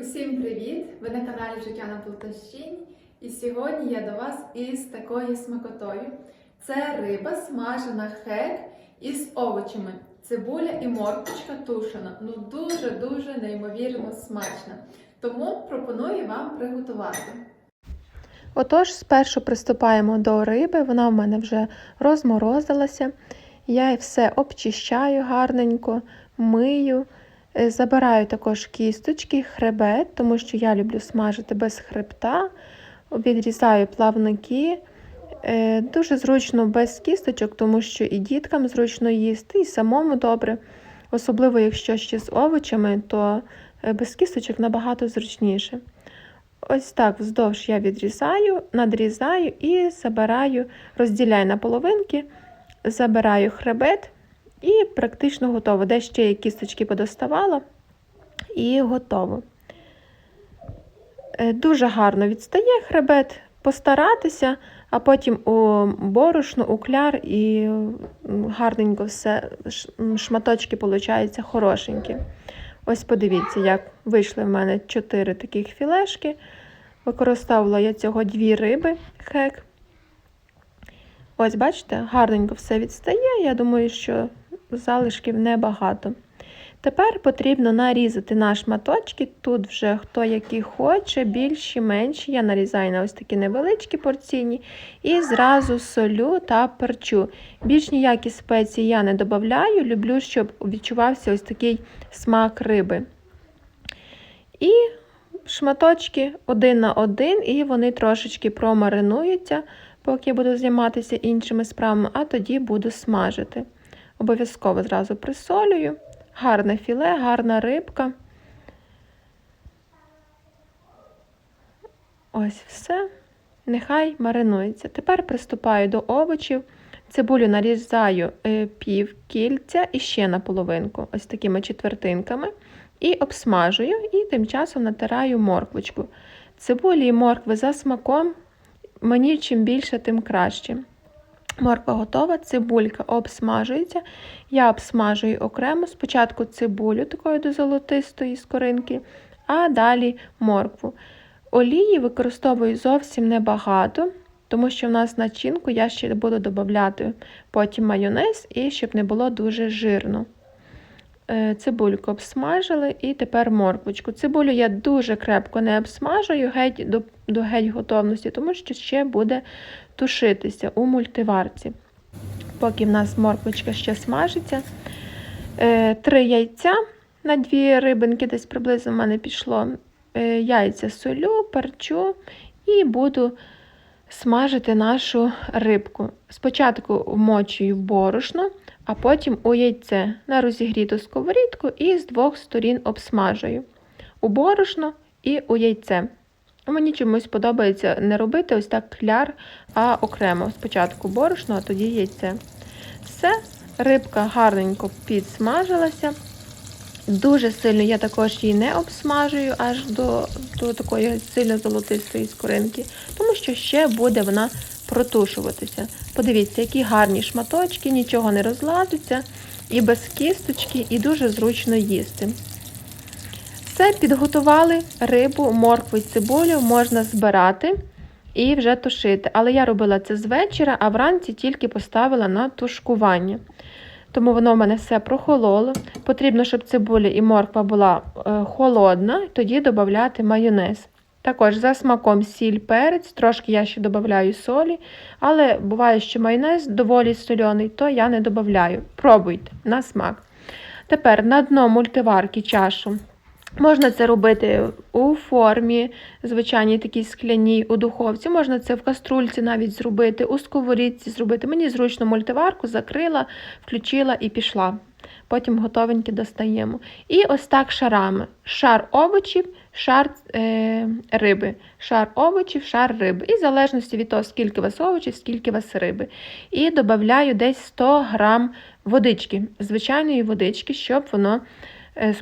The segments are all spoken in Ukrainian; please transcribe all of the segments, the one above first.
Усім привіт! Ви на каналі Життя на Полтавщині. І сьогодні я до вас із такою смакотою. Це риба смажена хек із овочами. Цибуля і морквочка тушена. Ну дуже-дуже неймовірно смачна. Тому пропоную вам приготувати. Отож, спершу приступаємо до риби, вона в мене вже розморозилася. Я все обчищаю гарненько, мию. Е, Забираю також кісточки, хребет, тому що я люблю смажити без хребта. Відрізаю плавники. Е, Дуже зручно без кісточок, тому що і діткам зручно їсти, і самому добре. Особливо, якщо ще з овочами, то е, без кісточок набагато зручніше. Ось так вздовж я відрізаю, надрізаю і забираю, розділяю на половинки, забираю хребет і практично готово. Де ще я кісточки подоставала і готово. Е, Дуже гарно відстає хребет, постаратися, а потім у борошно, у кляр і гарненько все, шматочки получаються хорошенькі. Ось подивіться, як вийшли в мене 4 таких філешки. Використовувала я цього дві риби хек. Ось, бачите, гарненько все відстає. Я думаю, що залишків небагато. Тепер потрібно нарізати на шматочки. Тут вже хто які хоче, більші, менші. Я нарізаю на ось такі невеличкі порційні. І зразу солю та перчу. Більш ніякі спеції я не додаю. Люблю, щоб відчувався ось такий смак риби. І шматочки один на один, і вони трошечки промаринуються, поки буду займатися іншими справами, а тоді буду смажити. Обов'язково зразу присолюю. Гарне філе, гарна рибка. Ось все. Нехай маринується. Тепер приступаю до овочів. Цибулю нарізаю е, пів кільця і ще на половинку, ось такими четвертинками. І обсмажую, і тим часом натираю морквочку. Цибулі і моркви за смаком. Мені чим більше, тим краще. Морква готова, цибулька обсмажується. Я обсмажую окремо спочатку цибулю такої до золотистої скоринки, а далі моркву. Олії використовую зовсім небагато, тому що в нас начинку я ще буду додати потім майонез, і щоб не було дуже жирно. Е, Цибульку обсмажили і тепер морквочку. Цибулю я дуже крепко не обсмажую геть до, до геть готовності, тому що ще буде тушитися у мультиварці. Поки в нас морквочка ще смажиться. Е, Три яйця на дві рибинки, десь приблизно в мене пішло. Е, Яйця солю, перчу і буду смажити нашу рибку. Спочатку вмочую в борошно, а потім у яйце на розігріту сковорідку і з двох сторін обсмажую у борошно і у яйце. Мені чомусь подобається не робити ось так кляр, а окремо. Спочатку борошно, а тоді яйце. Все, рибка гарненько підсмажилася. Дуже сильно я також її не обсмажую аж до, до такої сильно золотистої скоринки, тому що ще буде вона протушуватися. Подивіться, які гарні шматочки, нічого не розлазиться, і без кісточки, і дуже зручно їсти. Все, підготували рибу, моркву і цибулю, можна збирати і вже тушити. Але я робила це з вечора, а вранці тільки поставила на тушкування. Тому воно в мене все прохололо. Потрібно, щоб цибуля і морква була е, холодна, тоді додати майонез. Також за смаком сіль, перець, трошки я ще додаю солі, але буває, що майонез доволі соляний, то я не додаю. Пробуйте на смак. Тепер на дно мультиварки чашу. Можна це робити у формі, звичайній такій скляній, у духовці. Можна це в каструльці навіть зробити, у сковорідці зробити. Мені зручно мультиварку закрила, включила і пішла. Потім готовенькі достаємо. І ось так шарами. Шар овочів, шар е, риби. Шар овочів, шар риби. І в залежності від того, скільки у вас овочів, скільки вас риби. І додаю десь 100 грам водички, звичайної водички, щоб воно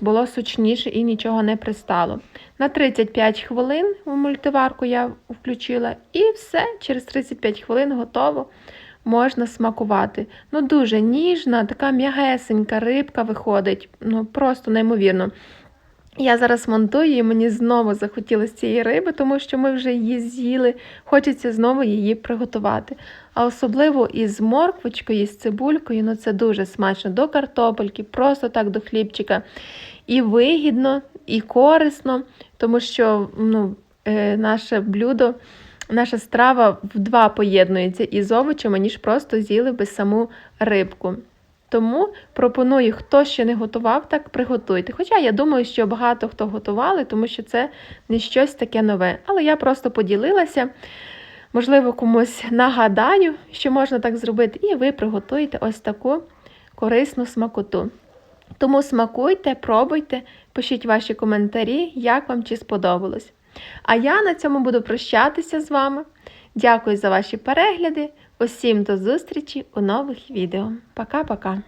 було сочніше і нічого не пристало. На 35 хвилин в мультиварку я включила, і все, через 35 хвилин готово. Можна смакувати. Ну, дуже ніжна, така м'ягесенька рибка виходить. Ну, просто неймовірно. Я зараз монтую і мені знову захотілося цієї риби, тому що ми вже її з'їли. Хочеться знову її приготувати. А особливо із морквочкою, і з цибулькою, ну це дуже смачно до картопельки, просто так до хлібчика. І вигідно, і корисно, тому що ну, е, наше блюдо, наша страва в два поєднується із овочами, ніж просто з'їли би саму рибку. Тому пропоную, хто ще не готував, так приготуйте. Хоча я думаю, що багато хто готували, тому що це не щось таке нове. Але я просто поділилася. Можливо, комусь нагадаю, що можна так зробити, і ви приготуєте ось таку корисну смакоту. Тому смакуйте, пробуйте, пишіть ваші коментарі, як вам чи сподобалось. А я на цьому буду прощатися з вами. Дякую за ваші перегляди. Усім до зустрічі у нових відео. Пока-пока!